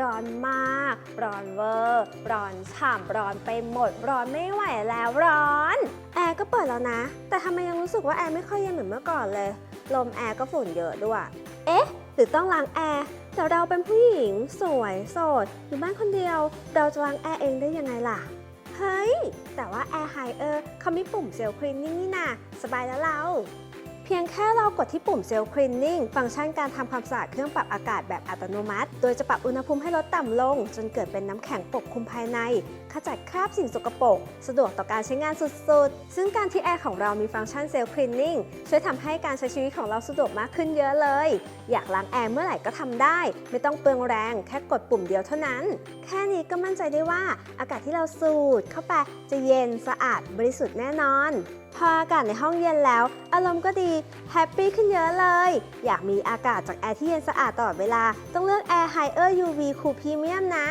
ร้อนมาก ร้อนเวอร์ ร้อนฉ่ำร้อนไปหมด ร้อนไม่ไหวแล้วร้อน แอร์ก็เปิดแล้วนะ แต่ทำไมยังรู้สึกว่าแอร์ไม่ค่อยเย็นเหมือนเมื่อก่อนเลย ลมแอร์ก็ฝุ่นเยอะด้วย เอ๊ะ หรือต้องล้างแอร์แต่เราเป็นผู้หญิง สวยโสด อยู่บ้านคนเดียว เราจะล้างแอร์เองได้ยังไงล่ะ เฮ้ย แต่ว่า Air h i เออร์เขามีปุ่มเซลล์คลีนนิ่งนี่นาสบายแล้วเรา เพียงแค่ เรากดที่ปุ่มเซลล์คลีนนิ่งฟังก์ชันการทำความสะอาดเครื่องปรับอากาศแบบอัตโนมัติ โดยจะปรับอุณหภูมิให้ลดต่ำลง จนเกิดเป็นน้ำแข็งปกคลุมภายใน ขจัดคราบสิ่งสกปรก สะดวกต่อการใช้งานสุดๆ ซึ่งการที่แอร์ของเรามีฟังก์ชันเซลล์คลีนนิ่งช่วยทำให้การใช้ชีวิตของเราสะดวกมากขึ้นเยอะเลย อยากล้างแอร์เมื่อไหร่ก็ทำได้ ไม่ต้องเปลืองแรง แค่กดปุ่มเดียวเท่านั้น แค่นี้ก็มั่นใจได้ว่าอากาศที่เราสูดเข้าไปจะเย็นสะอาดบริสุทธิ์แน่นอน พออากาศในห้องเย็นแล้ว อารมณ์ก็ดี แฮปปี้ขึ้นเยอะเลย อยากมีอากาศจากแอร์ที่เย็นสะอาดตลอดเวลา ต้องเลือกแอร์ไฮเออร์ยูวีคูพรีเมียมนะ